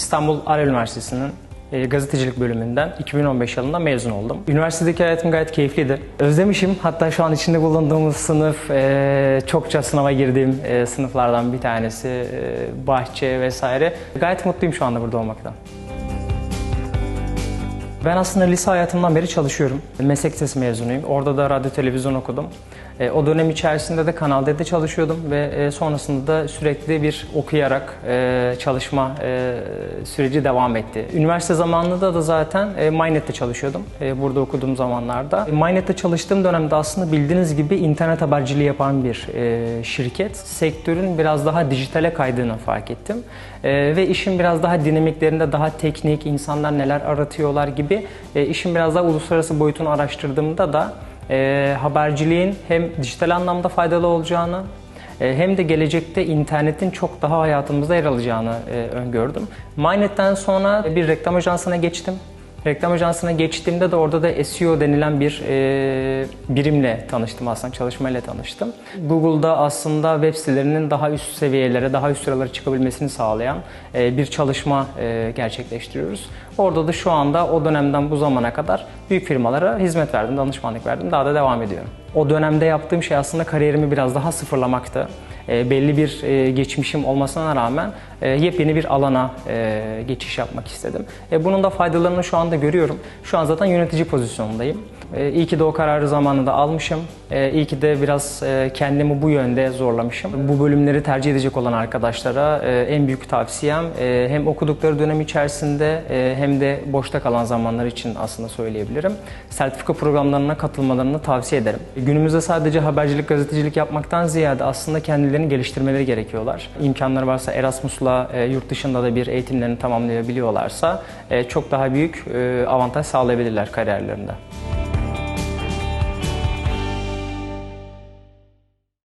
İstanbul Aral Üniversitesi'nin e, gazetecilik bölümünden 2015 yılında mezun oldum. Üniversitedeki hayatım gayet keyifliydi. Özlemişim. Hatta şu an içinde bulunduğumuz sınıf e, çokça sınava girdiğim e, sınıflardan bir tanesi. Bahçe vesaire. Gayet mutluyum şu anda burada olmaktan. Ben aslında lise hayatımdan beri çalışıyorum. Meslek lisesi mezunuyum. Orada da radyo televizyon okudum. E, o dönem içerisinde de Kanal D'de çalışıyordum ve e, sonrasında da sürekli bir okuyarak e, çalışma e, süreci devam etti. Üniversite zamanında da zaten e, MyNet'te çalışıyordum. E, burada okuduğum zamanlarda. E, MyNet'te çalıştığım dönemde aslında bildiğiniz gibi internet haberciliği yapan bir e, şirket. Sektörün biraz daha dijitale kaydığını fark ettim. E, ve işin biraz daha dinamiklerinde daha teknik, insanlar neler aratıyorlar gibi e, işin biraz daha uluslararası boyutunu araştırdığımda da e, haberciliğin hem dijital anlamda faydalı olacağını e, hem de gelecekte internetin çok daha hayatımızda yer alacağını e, öngördüm. MyNet'ten sonra bir reklam ajansına geçtim. Reklam ajansına geçtiğimde de orada da SEO denilen bir e, birimle tanıştım aslında, çalışmayla tanıştım. Google'da aslında web sitelerinin daha üst seviyelere, daha üst sıralara çıkabilmesini sağlayan e, bir çalışma e, gerçekleştiriyoruz. Orada da şu anda o dönemden bu zamana kadar büyük firmalara hizmet verdim, danışmanlık verdim. Daha da devam ediyorum. O dönemde yaptığım şey aslında kariyerimi biraz daha sıfırlamaktı. E, belli bir e, geçmişim olmasına rağmen e, yepyeni bir alana e, geçiş yapmak istedim. E, bunun da faydalarını şu anda görüyorum. Şu an zaten yönetici pozisyonundayım. E, iyi ki de o kararı zamanında almışım. E, iyi ki de biraz e, kendimi bu yönde zorlamışım. Bu bölümleri tercih edecek olan arkadaşlara e, en büyük tavsiyem e, hem okudukları dönem içerisinde hem de boşta kalan zamanlar için aslında söyleyebilirim. Sertifika programlarına katılmalarını tavsiye ederim. Günümüzde sadece habercilik, gazetecilik yapmaktan ziyade aslında kendilerini geliştirmeleri gerekiyorlar. İmkanları varsa Erasmus'la e, yurt dışında da bir eğitimlerini tamamlayabiliyorlarsa çok daha büyük avantaj sağlayabilirler kariyerlerinde.